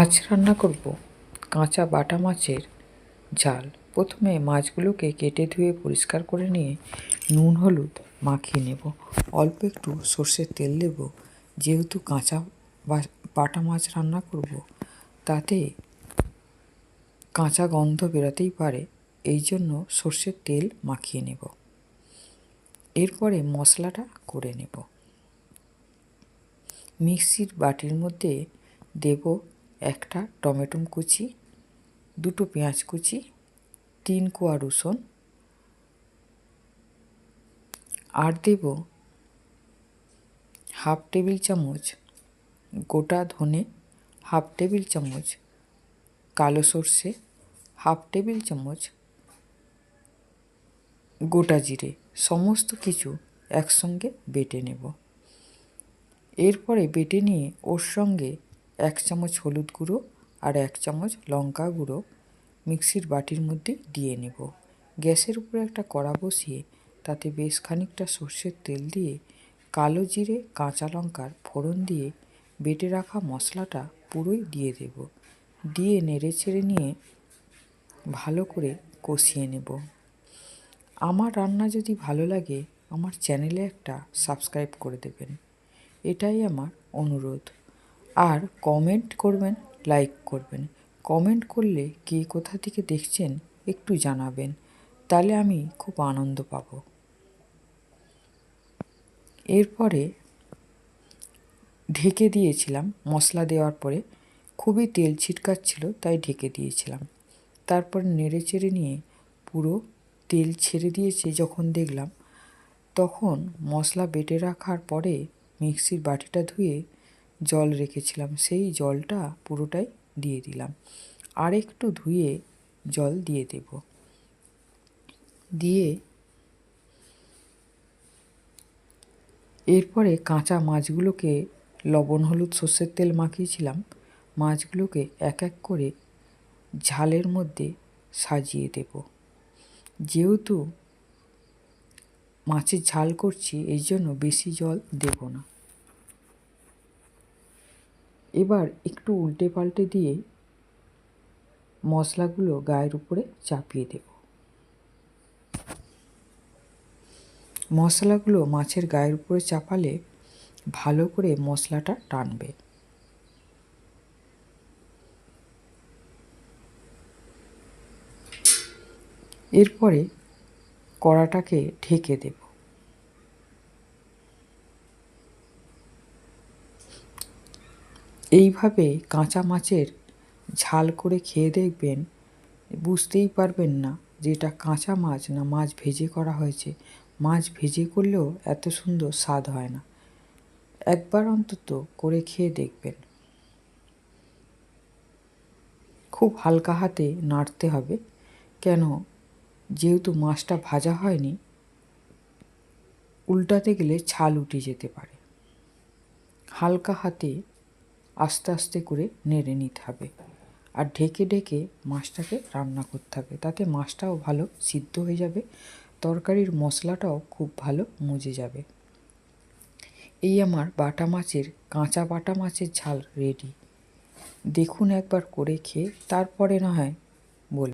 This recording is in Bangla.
আজ রান্না করব কাঁচা বাটা মাছের ঝাল। প্রথমে মাছগুলোকে কেটে ধুয়ে পরিষ্কার করে নিয়ে নুন, হলুদ মাখিয়ে নেব। অল্প একটু সর্ষের তেল দেব। যেহেতু কাঁচা বাটা মাছ রান্না করব, তাতে কাঁচা গন্ধ বেরোতেই পারে, এই জন্য সর্ষের তেল মাখিয়ে নেব। এরপরে মশলাটা করে নেব। মিক্সির বাটির মধ্যে দেব একটা টমেটো কুচি, দুটো পেঁয়াজ কুচি, তিন কোয়া রসুন। আর দেব হাফ টেবিল চামচ গোটা ধনে, হাফ টেবিল চামচ কালো সর্ষে, হাফ টেবিল চামচ গোটা জিরে, সমস্ত কিছু একসঙ্গে বেটে নেব। এরপরে বেটে নিয়ে ওর সঙ্গে এক চামচ হলুদ গুঁড়ো আর এক চামচ লঙ্কা গুঁড়ো মিক্সির বাটির মধ্যে দিয়ে নেব। গ্যাসের উপরে একটা কড়া বসিয়ে তাতে বেশ খানিকটা সর্ষের তেল দিয়ে কালো জিরে, কাঁচা লঙ্কার ফোড়ন দিয়ে বেটে রাখা মশলাটা পুরোই দিয়ে দেব। দিয়ে নেড়ে চেড়ে নিয়ে ভালো করে কষিয়ে নেব। আমার রান্না যদি ভালো লাগে, আমার চ্যানেলে একটা সাবস্ক্রাইব করে দেবেন। এটাই আমার অনুরোধ। আর কমেন্ট করবেন লাইক করবেন। কমেন্ট করলে কে কোথা থেকে দেখছেন একটু জানাবেন, তাহলে আমি খুব আনন্দ পাব। এরপরে ঢেকে দিয়েছিলাম মশলা দেওয়ার পরে। খুবই তেল ছিটকাচ্ছিল, তাই ঢেকে দিয়েছিলাম। তারপর নেড়ে চেড়ে নিয়ে পুরো তেল ছেড়ে দিয়েছে যখন দেখলাম, তখন মশলা বেটে রাখার পরে মিক্সির বাটিটা ধুয়ে জল রেখেছিলাম, সেই জলটা পুরোটাই দিয়ে দিলাম। আর একটু ধুয়ে জল দিয়ে দেব। দিয়ে এরপরে কাঁচা মাছগুলোকে, লবণ, হলুদ, সর্ষের তেল মাখিয়েছিলাম, মাছগুলোকে এক এক করে ঝালের মধ্যে সাজিয়ে দেব। যেহেতু মাছের ঝাল করছি এই জন্য বেশি জল দেব না। এবার একটু উল্টে পাল্টে দিয়ে মশলাগুলো গায়ের উপরে চাপিয়ে দেব। মশলাগুলো মাছের গায়ের উপরে চাপালে ভালো করে মশলাটা টানবে। এরপরে কড়াটাকে ঢেকে দেব। এইভাবে কাঁচা মাছের ঝাল করে খেয়ে দেখবেন, বুঝতেই পারবেন না যে এটা কাঁচা মাছ না মাছ ভেজে করা হয়েছে। মাছ ভেজে করলেও এত সুন্দর স্বাদ হয় না। একবার অন্তত করে খেয়ে দেখবেন। খুব হালকা হাতে নাড়তে হবে, কেন যেহেতু মাছটা ভাজা হয়নি, উল্টাতে গেলে ছাল উঠে যেতে পারে। হালকা হাতে আস্তে আস্তে করে নেড়ে নিতে হবে। আর ঢেকে ঢেকে মাছটাকে রান্না করতে হবে। তাতে মাছটাও ভালো সিদ্ধ হয়ে যাবে, তরকারির মশলাটাও খুব ভালো মজে যাবে। এই আমার বাটা মাছের, কাঁচা বাটা মাছের ঝাল রেডি দেখুন একবার করে খেয়ে, তারপরে না হয়